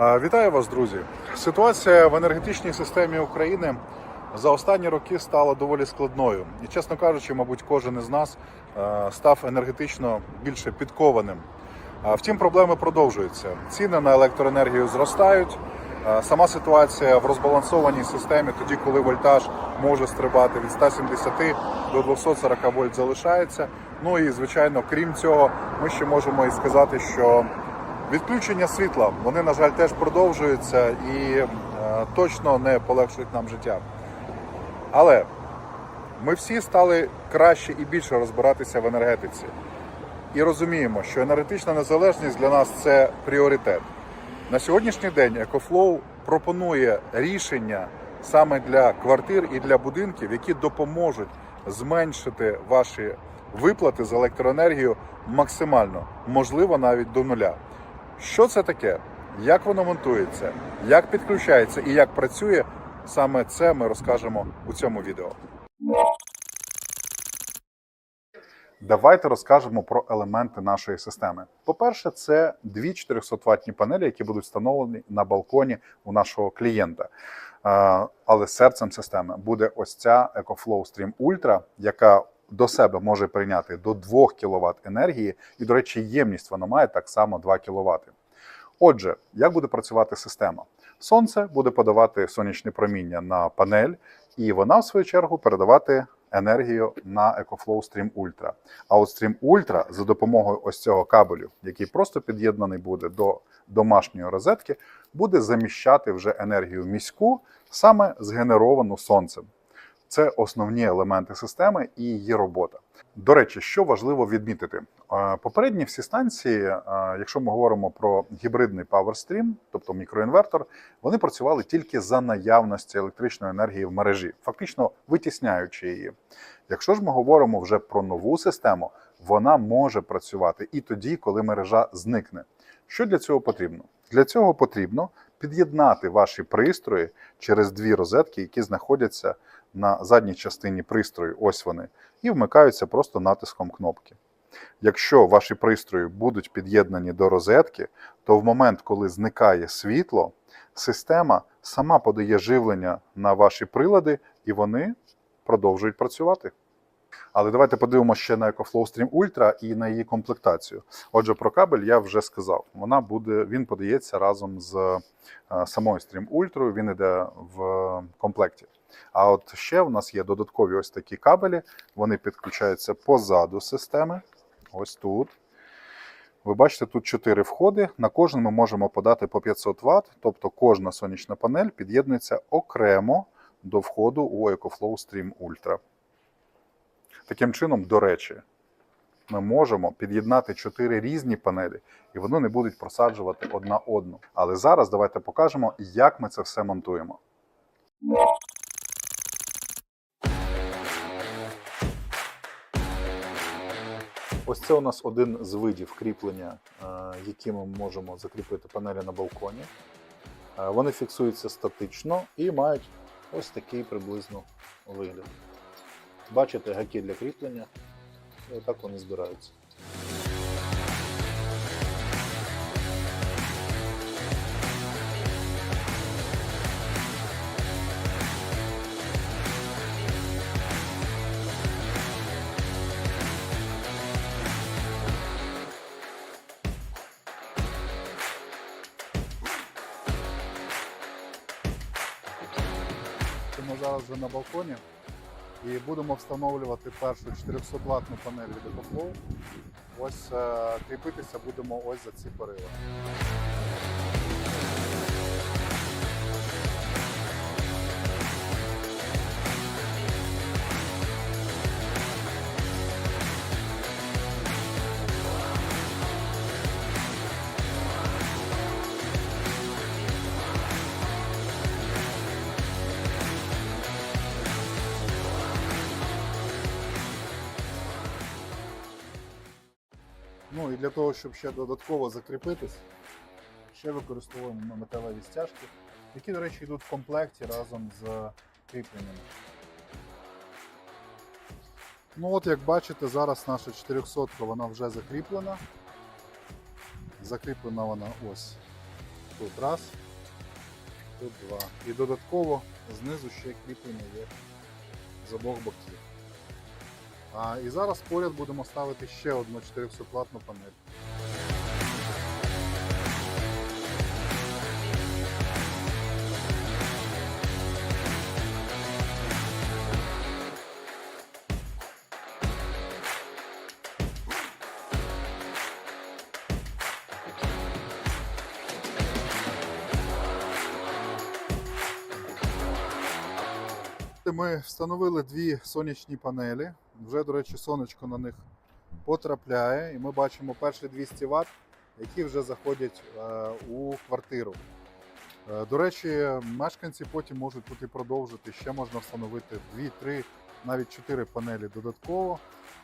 Вітаю вас, друзі. Ситуація в енергетичній системі України за останні роки стала доволі складною. І, чесно кажучи, мабуть, кожен із нас став енергетично більше підкованим. Втім, проблеми продовжуються. Ціни на електроенергію зростають. Сама ситуація в розбалансованій системі, тоді, коли вольтаж може стрибати від 170 до 240 вольт, залишається. Ну і звичайно, крім цього, ми ще можемо і сказати, що Відключення світла вони, на жаль, теж продовжуються і е, точно не полегшують нам життя. Але ми всі стали краще і більше розбиратися в енергетиці. І розуміємо, що енергетична незалежність для нас це пріоритет. На сьогоднішній день EcoFlow пропонує рішення саме для квартир і для будинків, які допоможуть зменшити ваші виплати за електроенергію максимально, можливо, навіть до нуля. Що це таке? Як воно монтується, як підключається і як працює, саме це ми розкажемо у цьому відео. Давайте розкажемо про елементи нашої системи. По-перше, це дві 400 ваттні панелі, які будуть встановлені на балконі у нашого клієнта. Але серцем системи буде ось ця EcoFlow Stream Ultra, яка до себе може прийняти до 2 кВт енергії, і, до речі, ємність вона має так само 2 кВт. Отже, як буде працювати система? Сонце буде подавати сонячне проміння на панель, і вона, в свою чергу, передавати енергію на EcoFlow Stream Ultra. А от Stream Ultra за допомогою ось цього кабелю, який просто під'єднаний буде до домашньої розетки, буде заміщати вже енергію міську, саме згенеровану сонцем. Це основні елементи системи і її робота. До речі, що важливо відмітити, попередні всі станції, якщо ми говоримо про гібридний PowerStream, тобто мікроінвертор, вони працювали тільки за наявності електричної енергії в мережі, фактично витісняючи її. Якщо ж ми говоримо вже про нову систему, вона може працювати і тоді, коли мережа зникне. Що для цього потрібно? Для цього потрібно під'єднати ваші пристрої через дві розетки, які знаходяться на задній частині пристрою. Ось вони, і вмикаються просто натиском кнопки. Якщо ваші пристрої будуть під'єднані до розетки, то в момент, коли зникає світло, система сама подає живлення на ваші прилади, і вони продовжують працювати. Але давайте подивимося ще на EcoFlow Stream Ultra і на її комплектацію. Отже, про кабель я вже сказав. Вона буде, він подається разом з е, самою Stream Ultra, він йде в комплекті. А от ще в нас є додаткові ось такі кабелі, вони підключаються позаду системи. Ось тут. Ви бачите, тут 4 входи. На кожен ми можемо подати по 500 Вт, тобто кожна сонячна панель під'єднується окремо до входу у EcoFlow Stream Ultra. Таким чином, до речі, ми можемо під'єднати 4 різні панелі, і вони не будуть просаджувати одна одну. Але зараз давайте покажемо, як ми це все монтуємо. Ось це у нас один з видів кріплення, е, які ми можемо закріпити панелі на балконі. Е, Вони фіксуються статично і мають ось такий приблизно вигляд. Бачите гаки для кріплення, і отак вони збираються. Ми зараз вже на балконі і будемо встановлювати першу 400 ватну панель від EcoFlow. Ось е, кріпитися будемо ось за ці перила. І для того, щоб ще додатково закріпитись, ще використовуємо металеві стяжки, які, до речі, йдуть в комплекті разом з кріпленнями. Ну от, як бачите, зараз наша 400 вона вже закріплена. Закріплена вона ось Тут раз, тут два. І додатково знизу ще кріплення є з обох боків. А, і зараз поряд будемо ставити ще одну 400 ватну панель. Ми встановили дві сонячні панелі. Вже, до речі, сонечко на них потрапляє, і ми бачимо перші 200 Вт, які вже заходять е, у квартиру. Е, До речі, мешканці потім можуть тут і продовжити. Ще можна встановити 2, 3, навіть 4 панелі додатково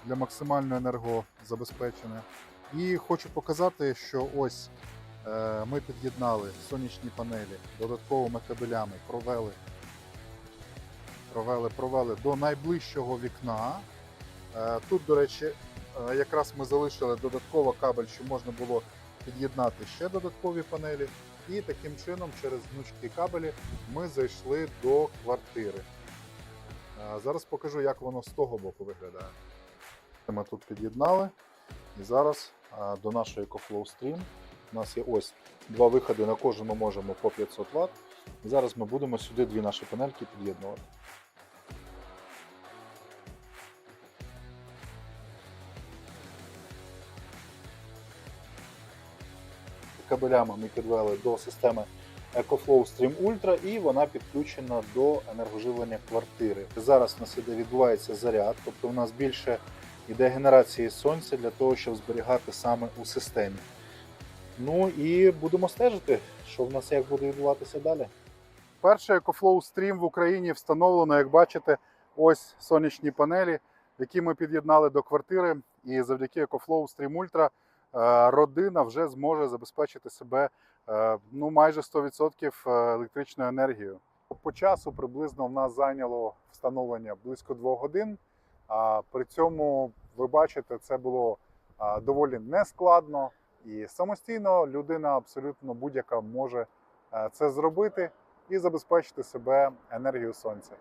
для максимального енергозабезпечення. І хочу показати, що ось е, ми під'єднали сонячні панелі додатковими кабелями, провели провели, провели до найближчого вікна. Е, Тут, до речі, е, якраз ми залишили додатково кабель, щоб можна було під'єднати ще додаткові панелі. І таким чином, через гнучкі кабелі, ми зайшли до квартири. Е, Зараз покажу, як воно з того боку виглядає. Ми тут під'єднали. І зараз до нашої EcoFlow Stream у нас є ось два виходи, на кожен ми можемо по 500 Вт. І зараз ми будемо сюди дві наші панельки під'єднувати. Кабелями ми підвели до системи EcoFlow Stream Ultra і вона підключена до енергоживлення квартири. Зараз у нас іде відбувається заряд, тобто у нас більше йде генерації сонця для того, щоб зберігати саме у системі. Ну і будемо стежити, що в нас як буде відбуватися далі. Перший EcoFlow Stream в Україні встановлено, як бачите, ось сонячні панелі, які ми під'єднали до квартири. І завдяки EcoFlow Stream Ultra родина вже зможе забезпечити себе е, ну, майже 100% електричною енергією. По часу приблизно в нас зайняло встановлення близько 2 годин. А при цьому ви бачите, це було доволі нескладно і самостійно людина абсолютно будь-яка може е, це зробити і забезпечити себе енергією сонця.